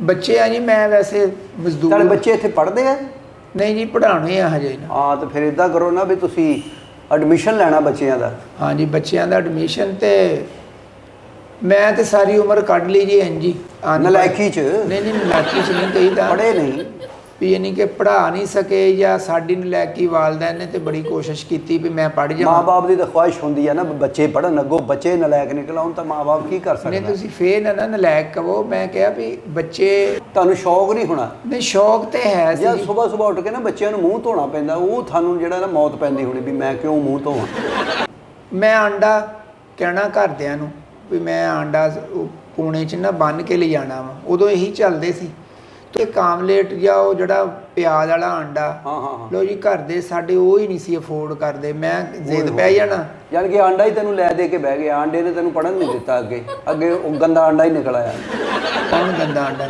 ਬੱਚੇ ਆ ਜੀ ਮੈਂ ਵੈਸੇ ਤੁਹਾਡੇ ਮਜ਼ਦੂਰ ਬੱਚੇ ਇੱਥੇ ਪੜ੍ਹਦੇ ਆ? ਨਹੀਂ ਜੀ ਪੜਾਉਣੇ ਆ ਹਜੇ ਨਾ। ਹਾਂ ਤਾਂ ਫਿਰ ਇਦਾਂ ਕਰੋ ਨਾ ਵੀ ਤੁਸੀਂ ਐਡਮਿਸ਼ਨ ਲੈਣਾ ਬੱਚਿਆਂ ਦਾ। ਹਾਂਜੀ ਬੱਚਿਆਂ ਦਾ ਐਡਮਿਸ਼ਨ ਤੇ ਮੈਂ ਤੇ ਸਾਰੀ ਉਮਰ ਕੱਢ ਲਈ ਜੀ ਇੰਜੀ ਨਲਾਇਕੀ ਚ? ਨਹੀਂ ਨਹੀਂ ਨਲਾਇਕੀ ਚ ਨਹੀਂ ਕਹੀਦਾ। ਪੜ੍ਹੇ ਨਹੀਂ। ਵੀ ਯਾਨੀ ਕਿ ਪੜਾ ਨਹੀਂ ਸਕੇ ਜਾਂ ਸਾਡੀ ਨਲਾਇਕੀ ਵਾਲਦੈਨ ਨੇ ਤੇ ਬੜੀ ਕੋਸ਼ਿਸ਼ ਕੀਤੀ ਵੀ ਮੈਂ ਪੜ ਜਾਵਾਂ। ਮਾਪੇ ਦੀ ਤਾਂ ਖੁਆਇਸ਼ ਹੁੰਦੀ ਹੈ ਨਾ ਬੱਚੇ ਪੜਨ ਅੱਗੋਂ ਬੱਚੇ ਨਲਾਇਕ ਨਿਕਲ ਆਉਣ ਤਾਂ ਮਾਪੇ ਕੀ ਕਰ ਸਕਦੇ? ਤੁਸੀਂ ਫੇਰ ਨਾ ਨਾ ਨਲਾਇਕ ਕਹੋ ਮੈਂ ਕਿਹਾ ਵੀ ਬੱਚੇ ਤੁਹਾਨੂੰ ਸ਼ੌਕ ਨਹੀਂ ਹੋਣਾ? ਨਹੀਂ ਸ਼ੌਕ ਤੇ ਹੈ ਜਾਂ ਸੀ। ਸਵੇਰ ਸਵੇਰ ਉੱਠ ਕੇ ਨਾ ਬੱਚਿਆਂ ਨੂੰ ਮੂੰਹ ਧੋਣਾ ਪੈਂਦਾ ਉਹ ਤੁਹਾਨੂੰ ਜਿਹੜਾ ਨਾ ਮੌਤ ਪੈਂਦੀ ਹੋਣੀ ਵੀ ਮੈਂ ਕਿਉਂ ਮੂੰਹ ਧੋਵਾਂ? ਮੈਂ ਆਂਡਾ ਕਹਿਣਾ ਘਰਦਿਆਂ ਨੂੰ ਵੀ ਮੈਂ ਆਂਡਾ ਪੂਣੇ ਚ ਨਾ ਬੰਨ ਕੇ ਲੈ ਜਾਣਾ ਵਾ। ਉਦੋਂ ਇਹੀ ਚੱਲਦੇ ਸੀ। ਤੇ ਕਾਮਲੇਟ ਜਾਂ ਉਹ ਜਿਹੜਾ ਪਿਆਜ਼ ਵਾਲਾ ਆਂਡਾ ਹਾਂ ਹਾਂ ਹਾਂ। ਲੋ ਜੀ ਘਰ ਦੇ ਸਾਡੇ ਉਹ ਹੀ ਨਹੀਂ ਸੀ ਅਫੋਰਡ ਕਰਦੇ ਮੈਂ ਜ਼ਿੱਦ ਪੈ ਜਾਣਾ। ਯਾਨੀ ਕਿ ਆਂਡਾ ਹੀ ਤੈਨੂੰ ਲੈ ਦੇ ਕੇ ਬਹਿ ਗਿਆ ਆਂਡੇ ਨੇ ਤੈਨੂੰ ਪੜਨ ਨਹੀਂ ਦਿੱਤਾ ਅੱਗੇ। ਅੱਗੇ ਉਹ ਗੰਦਾ ਆਂਡਾ ਹੀ ਨਿਕਲ ਆਇਆ। ਕੌਣ ਗੰਦਾ ਆਂਡਾ?